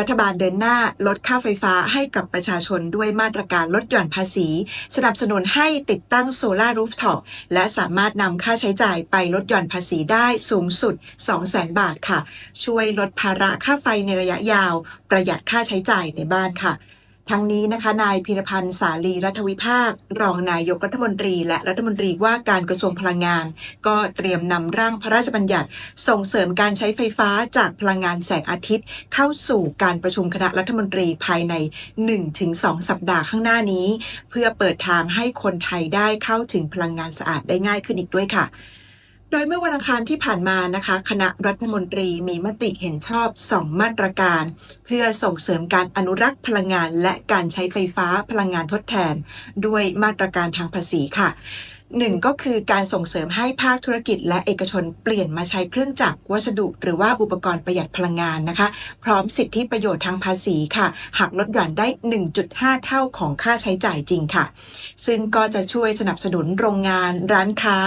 รัฐบาลเดินหน้าลดค่าไฟฟ้าให้กับประชาชนด้วยมาตรการลดหย่อนภาษี สนับสนุนให้ติดตั้งโซลารูฟท็อปและสามารถนำค่าใช้จ่ายไปลดหย่อนภาษีได้สูงสุด 200,000 บาทค่ะ ช่วยลดภาระค่าไฟในระยะยาว ประหยัดค่าใช้จ่ายในบ้านค่ะ ทั้งนี้นะคะนายพิรพันธ์สาลีรัฐวิภาค รองนายกรัฐมนตรี และรัฐมนตรีว่าการกระทรวงพลังงาน ก็เตรียมนำร่างพระราชบัญญัติ ส่งเสริมการใช้ไฟฟ้าจากพลังงานแสงอาทิตย์ เข้าสู่การประชุมคณะรัฐมนตรีภายใน 1-2 สัปดาห์ข้างหน้านี้ เพื่อเปิดทางให้คนไทยได้เข้าถึงพลังงานสะอาดได้ง่ายขึ้นอีกด้วยค่ะ โดยเมื่อวันอังคารที่ผ่านมานะคะ คณะรัฐมนตรีมีมติเห็นชอบ 2 มาตรการ เพื่อส่งเสริมการอนุรักษ์พลังงาน และการใช้ไฟฟ้าพลังงานทดแทน ด้วยมาตรการทางภาษีค่ะ หนึ่งก็คือการส่งเสริมให้ภาคธุรกิจและเอกชนเปลี่ยนมาใช้เครื่องจักรวัสดุ หรือว่าอุปกรณ์ประหยัดพลังงานนะคะ พร้อมสิทธิประโยชน์ทางภาษีค่ะหักลดหย่อนได้ 1.5 เท่าของค่าใช้จ่ายจริงค่ะ ซึ่งก็จะช่วยสนับสนุนโรงงาน ร้านค้า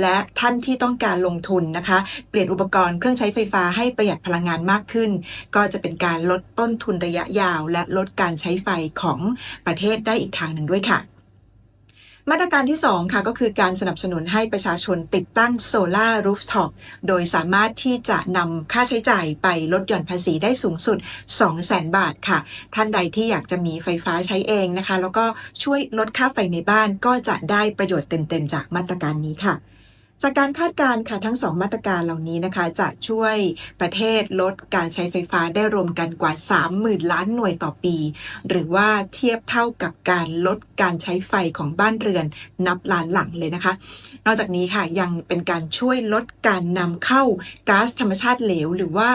และท่านที่ต้องการลงทุนนะคะ เปลี่ยนอุปกรณ์เครื่องใช้ไฟฟ้าให้ประหยัดพลังงานมากขึ้น ก็จะเป็นการลดต้นทุนระยะยาว และลดการใช้ไฟของประเทศได้อีกทางหนึ่งด้วยค่ะ มาตรการที่ 2 ค่ะก็คือการสนับสนุนให้ประชาชนติดตั้งโซลารูฟท็อปโดยสามารถที่จะนำค่าใช้จ่ายไปลดหย่อนภาษีได้สูงสุด 200,000 บาทค่ะ ท่านใดที่อยากจะมีไฟฟ้าใช้เองนะคะ แล้วก็ช่วยลดค่าไฟในบ้านก็จะได้ประโยชน์เต็มๆ จากมาตรการนี้ค่ะ จากการคาดการณ์ค่ะทั้ง 2 มาตรการเหล่านี้นะคะ จะช่วยประเทศลดการใช้ไฟฟ้าได้รวมกันกว่า 30,000 ล้านหน่วยต่อปี หรือว่าเทียบเท่ากับการลดการใช้ไฟของบ้านเรือนนับล้านหลังเลยนะคะ นอกจากนี้ค่ะยังเป็นการช่วยลดการนำเข้าก๊าซธรรมชาติเหลว หรือว่า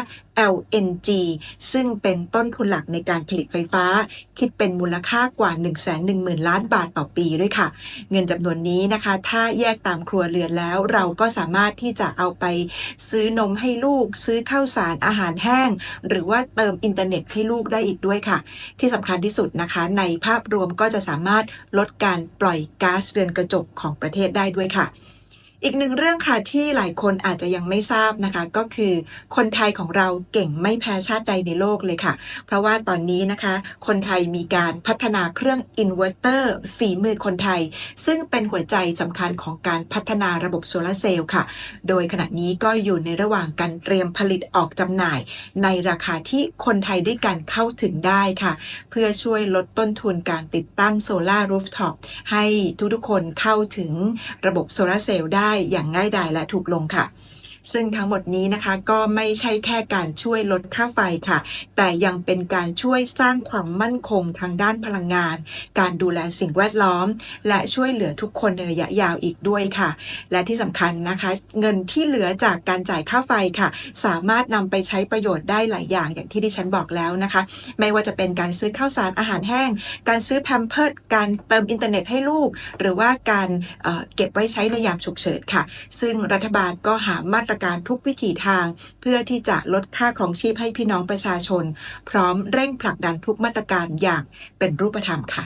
LNG ซึ่งเป็นต้นทุนหลักในการผลิตไฟฟ้า คิดเป็นมูลค่ากว่า 110,000 ล้านบาทต่อปีด้วยค่ะ เงินจำนวนนี้นะคะ ถ้าแยกตามครัวเรือนแล้ว เราก็สามารถที่จะเอาไปซื้อนมให้ลูก ซื้อข้าวสารอาหารแห้ง หรือว่าเติมอินเทอร์เน็ตให้ลูกได้อีกด้วยค่ะ ที่สำคัญที่สุดนะคะ ในภาพรวมก็จะสามารถลดการปล่อยก๊าซเรือนกระจกของประเทศได้ด้วยค่ะ อีกหนึ่งเรื่องค่ะที่หลายคนอาจจะยังไม่ทราบนะคะ ก็คือคนไทยของเราเก่งไม่แพ้ชาติใดในโลกเลยค่ะ เพราะว่าตอนนี้นะคะ คนไทยมีการพัฒนาเครื่องอินเวอร์เตอร์ฝีมือคนไทย ซึ่งเป็นหัวใจสำคัญของการพัฒนาระบบโซลาร์เซลล์ค่ะ โดยขณะนี้ก็อยู่ในระหว่างการเตรียมผลิตออกจำหน่าย ในราคาที่คนไทยด้วยกันเข้าถึงได้ค่ะ เพื่อช่วยลดต้นทุนการติดตั้งโซลารูฟท็อปให้ทุกๆคนเข้าถึงระบบโซลาร์เซลล์ได้อย่างง่ายดายและถูกลงค่ะ ซึ่งทั้งหมดนี้นะคะก็ไม่ใช่แค่การช่วยลดค่าไฟค่ะ แต่ยังเป็นการช่วยสร้างความมั่นคงทางด้านพลังงาน การดูแลสิ่งแวดล้อม และช่วยเหลือทุกคนในระยะยาวอีกด้วยค่ะ และที่สำคัญนะคะ เงินที่เหลือจากการจ่ายค่าไฟค่ะ สามารถนำไปใช้ประโยชน์ได้หลายอย่างอย่างที่ดิฉันบอกแล้วนะคะ ไม่ว่าจะเป็นการซื้อข้าวสารอาหารแห้ง การซื้อแพมเพิร์ดการเติมอินเทอร์เน็ตให้ลูก หรือว่าการเเก็บไว้ใช้ในยามฉุกเฉินค่ะ ซึ่งรัฐบาลก็หามาตรการทุกวิถีทาง เพื่อที่จะลดค่าครองชีพให้พี่น้องประชาชน พร้อมเร่งผลักดันทุกมาตรการอย่างเป็นรูปธรรมค่ะ